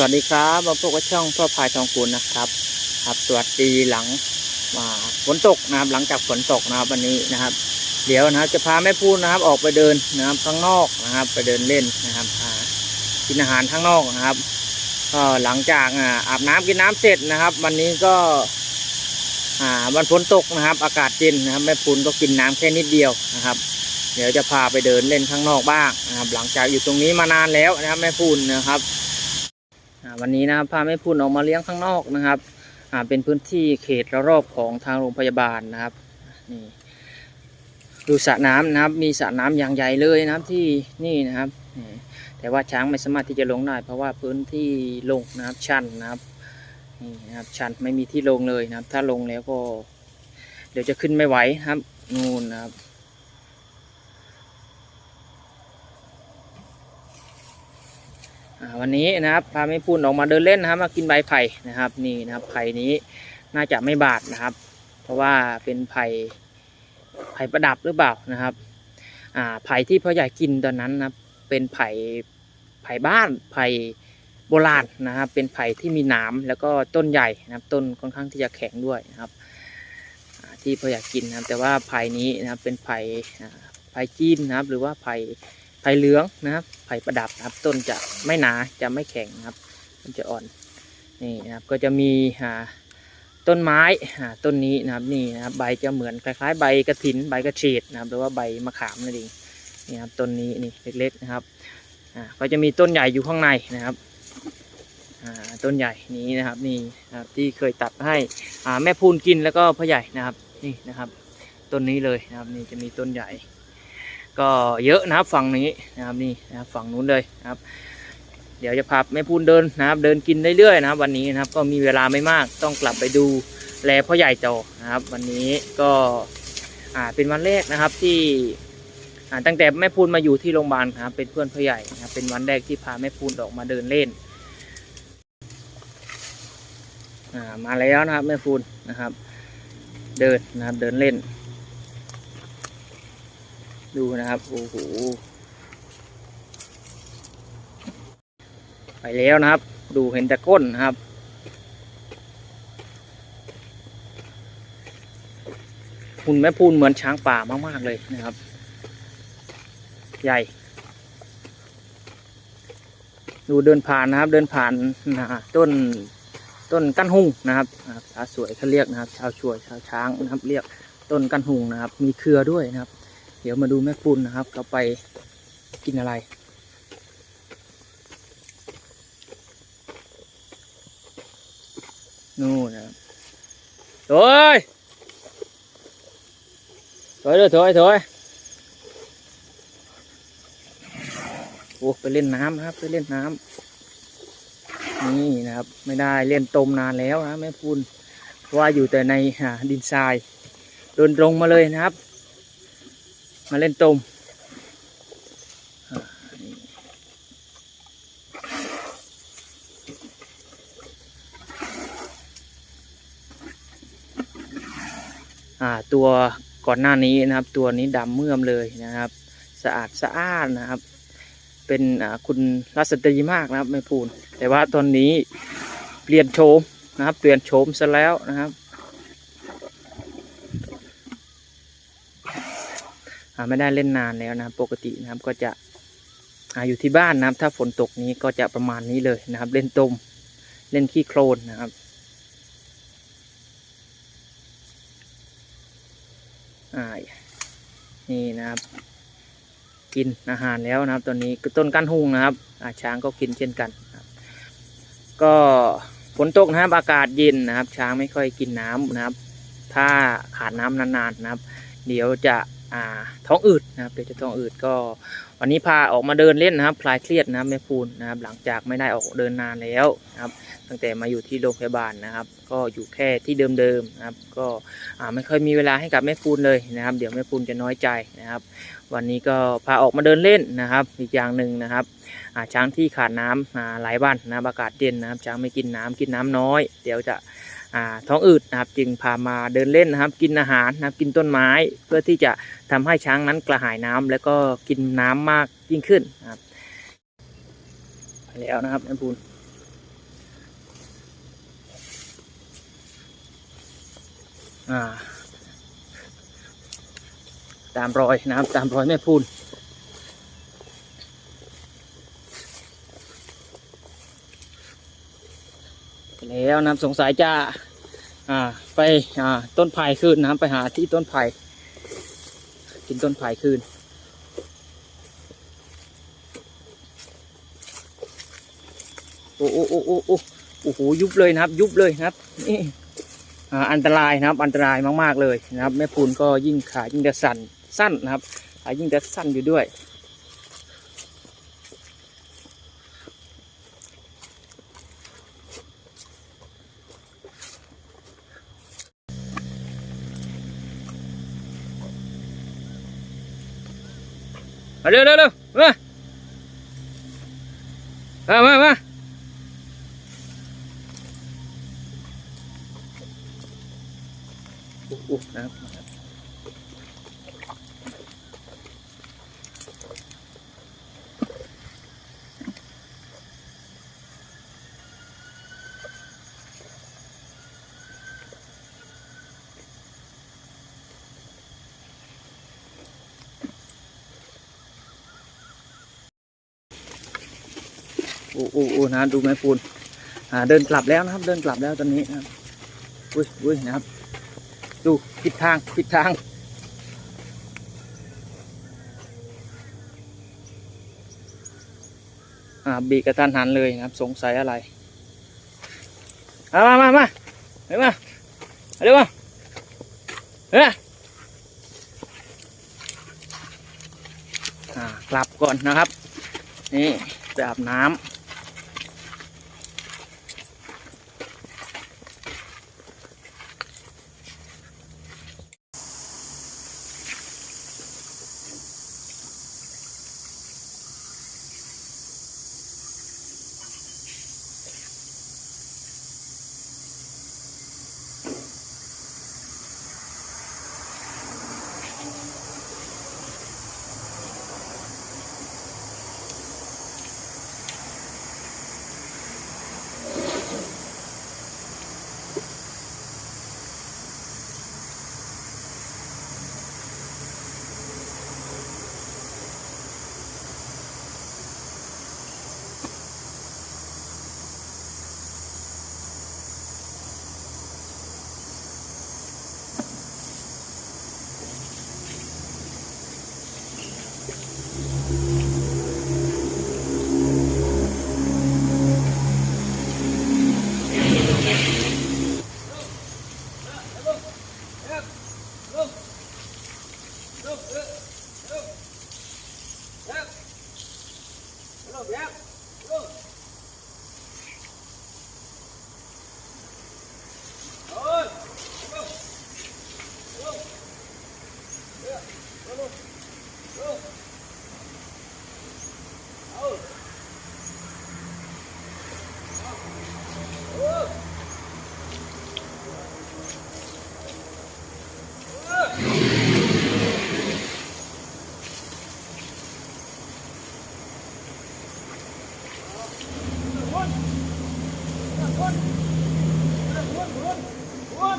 วัสดีครับมาพบกับช่องพ่อพายทองคุณนะครับ ครับ สวัสดีหลังฝนตกนะครับ หลังจากฝนตกนะครับวันนี้นะครับ เดี๋ยวนะครับจะพาแม่พูนนะครับ ออกไปเดินนะครับข้างนอกนะครับ ไปเดินเล่นนะครับกินอาหารข้างนอกนะครับก็หลังจากอาบน้ำกินน้ำเสร็จนะครับ วันนี้ก็วันฝนตกนะครับ อากาศเย็นนะครับแม่พูนก็กินน้ำแค่นิดเดียวนะครับ เดี๋ยวจะพาไปเดินเล่นข้างนอกบ้างนะครับ หลังจากอยู่ตรงนี้มานานแล้วนะครับแม่พูนนะครับ วันนี้นะครับพาแม่พูนออกมาเลี้ยงข้างนอกนะครับเป็นพื้นที่เขตระรอบของทางโรงพยาบาลนะครับนี่ดูสระน้ำนะครับ มีสระน้ำอย่างใหญ่เลยนะครับที่นี่นะครับแต่ว่าช้างไม่สามารถที่จะลงได้ เพราะว่าพื้นที่ลงนะครับชันนะครับนี่นะครับชันไม่มีที่ลงเลยนะครับ ถ้าลงแล้วก็ เดี๋ยวจะขึ้นไม่ไหวครับ นู่นนะครับ อ่า วันนี้นะครับพาแม่พูนออกมาเดินเล่นนะครับ มากินใบไผ่นะครับนี่นะครับไผ่นี้น่าจะไม่บาดนะครับ เพราะว่าเป็นไผ่ไผ่ประดับหรือเปล่านะครับอ่าไผ่ที่พ่อใหญ่กินตอนนั้นนะเป็นไผ่ไผ่บ้านไผ่โบราณนะครับ เป็นไผ่ที่มีหนามแล้วก็ต้นใหญ่นะครับ ต้นค่อนข้างที่จะแข็งด้วยนะครับที่พ่อใหญ่กินนะครับ แต่ว่าไผ่นี้นะครับเป็นไผ่ไผ่จีนนะครับ หรือว่าไผ่ ไผ่เหลืองนะครับ ไผ่ประดับนะครับ ต้นจะไม่หนาจะไม่แข็งนะครับ มันจะอ่อนนี่นะครับก็จะมีอ่าต้นไม้อ่าต้นนี้นะครับนี่นะครับใบจะเหมือนคล้ายๆ ใบกระถินใบกระเฉดนะครับหรือว่าใบมะขามนั่นเองนี่ครับต้นนี้นี่เล็กๆนะครับอ่าก็จะมีต้นใหญ่อยู่ข้างในนะครับอ่าต้นใหญ่นี้นะครับนี่นะครับที่เคยตัดให้อ่าแม่พูนกินแล้วก็พ่อใหญ่นะครับนี่นะครับ ต้นนี้เลยนะครับนี่จะมีต้นใหญ่ ก็เยอะนะครับฝั่งนี้นะครับนี่นะครับฝั่งนู้นเลยนะครับ เดี๋ยวจะพาแม่พูนเดินนะครับ เดินกินเรื่อยๆนะครับ วันนี้นะครับก็มีเวลาไม่มากต้องกลับไปดูแลพ่อใหญ่โตนะครับ วันนี้ก็อ่าเป็นวันแรกนะครับที่อ่าตั้งแต่แม่พูนมาอยู่ที่โรงพยาบาลครับเป็นเพื่อนพ่อใหญ่นะครับเป็นวันแรกที่พาแม่พูนออกมาเดินเล่นอ่ามาแล้วนะครับแม่พูนนะครับ เดินนะครับเดินเล่น ดูนะครับ โอ้โห ไปแล้วนะครับ ดูเห็นแต่ก้นนะครับ หุ่นแม่พูนเหมือนช้างป่ามาก ๆ เลยนะครับ ใหญ่ ดูเดินผ่านนะครับ เดินผ่านนะต้นต้นกั้นหุ่งนะครับอ่าชาวสวยเขาเรียกนะครับ ชาวช่วยชาวช้างนะครับ เรียกต้นกั้นหุ่งนะครับ มีเครือด้วยนะครับ เดี๋ยวมาดูแม่ปุณนะครับเขาไปกินอะไร นู่นนะครับโถอยถอยเลยถอยถอยโอ้ไปเล่นน้ำนะครับ ไปเล่นน้ำนี่นะครับ ไม่ได้เล่นตมนานแล้วนะแม่ปุณเพราะว่าอยู่แต่ในดินทรายเดินตรงมาเลยนะครับ มาเล่นตมอ่าตัวก่อนหน้านี้นะครับ ตัวนี้ดำเมื่อมเลยนะครับ สะอาดสะอ้านนะครับ เป็นคุณรัศตรีมากนะครับไม่พูนแต่ว่าตอนนี้เปลี่ยนโฉมนะครับ เปลี่ยนโฉมซะแล้วนะครับ อ่า ไม่ได้เล่นนานแล้วนะครับ ปกตินะครับก็จะอยู่ที่บ้านนะครับ ถ้าฝนตกนี้ก็จะประมาณนี้เลยนะครับ เล่นตมเล่นขี้โคลนนะครับนี่นะครับ กินอาหารแล้วนะครับตอนนี้ต้นกันหุงนะครับอาช้างก็กินเช่นกันนะก็ฝนตกนะครับอากาศเย็นนะครับ ช้างไม่ค่อยกินน้ำนะครับ ถ้าขาดน้ำนานๆนะครับ เดี๋ยวจะอ่าท้องอืดนะครับเดี๋ยวจะท้องอืดก็ วันนี้พาออกมาเดินเล่นนะครับคลายเครียดนะครับแม่พูนนะครับ หลังจากไม่ได้ออกเดินนานแล้วนะครับ ตั้งแต่มาอยู่ที่โรงพยาบาลนะครับ ก็อยู่แค่ที่เดิมๆนะครับ ก็อ่าไม่ค่อยมีเวลาให้กับแม่พูนเลยนะครับ เดี๋ยวแม่พูนจะน้อยใจนะครับ วันนี้ก็พาออกมาเดินเล่นนะครับ อีกอย่างหนึ่งนะครับอ่าช้างที่ขาดน้ำอ่าหลายวันนะครับอากาศเย็นนะครับช้างไม่กินน้ำกินน้ำน้อย เดี๋ยวจะ ท้องอืดนะครับจึงพามาเดินเล่นนะครับ กินอาหารนะครับกินต้นไม้เพื่อที่จะทำให้ช้างนั้นกระหายน้ำ แล้วก็กินน้ำมากยิ่งขึ้นครับไปแล้วนะครับน้ำพูนตามรอยนะครับตามรอยแม่พูน แล้วนะสงสัยจะอ่าไปอ่าต้นไผ่คืนนะครับไปหาที่ต้นไผ่กินต้นไผ่คืนโอ้โอ้โอ้โอ้โอ้โอ้โหยุบเลยนะครับ ยุบเลยนะครับนี่อันตรายนะครับ อันตรายมากๆเลยนะครับแม่ปูนก็ยิ่งขายิ่งจะสั่นสั้นนะครับขายิ่งจะสั้นอยู่ด้วย เร็วเร็วเร็วมามามามาอุ๊ยอุ๊ยนะครับ โอ้โอ้โอ้นะดูแม่ปูนอ่าเดินกลับแล้วนะครับ เดินกลับแล้วตอนนี้นะครับอุ้ยอุ้ยนะครับ ดูผิดทางผิดทางอ่าบีกระทันหันเลยนะครับ สงสัยอะไรมามามามาเร็วมาเร็วมาเฮ้ยอ่ากลับก่อนนะครับ นี่ไปอาบน้ำ วนวนวนวน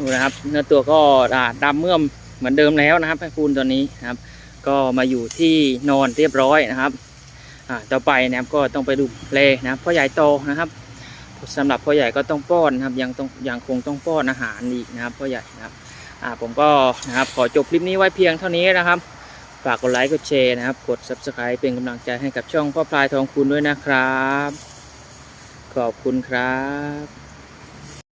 ดูนะครับ เนื้อตัวก็ดำเมื่อมเหมือนเดิมแล้วนะครับให้พูนตัวนี้นะครับ ก็มาอยู่ที่นอนเรียบร้อยนะครับต่อไปนะครับก็ต้องไปดูเลนะครับพ่อใหญ่โตนะครับสำหรับพ่อใหญ่ก็ต้องป้อนนะครับยังต้องยังคงต้องป้อนอาหารอีกนะครับพ่อใหญ่นะครับผมก็นะครับขอจบคลิปนี้ไว้เพียงเท่านี้นะครับฝากกดไลค์กดแชร์นะครับ กด subscribe เป็นกำลังใจให้กับช่องพ่อพลายทองคุณด้วยนะครับ ขอบคุณครับ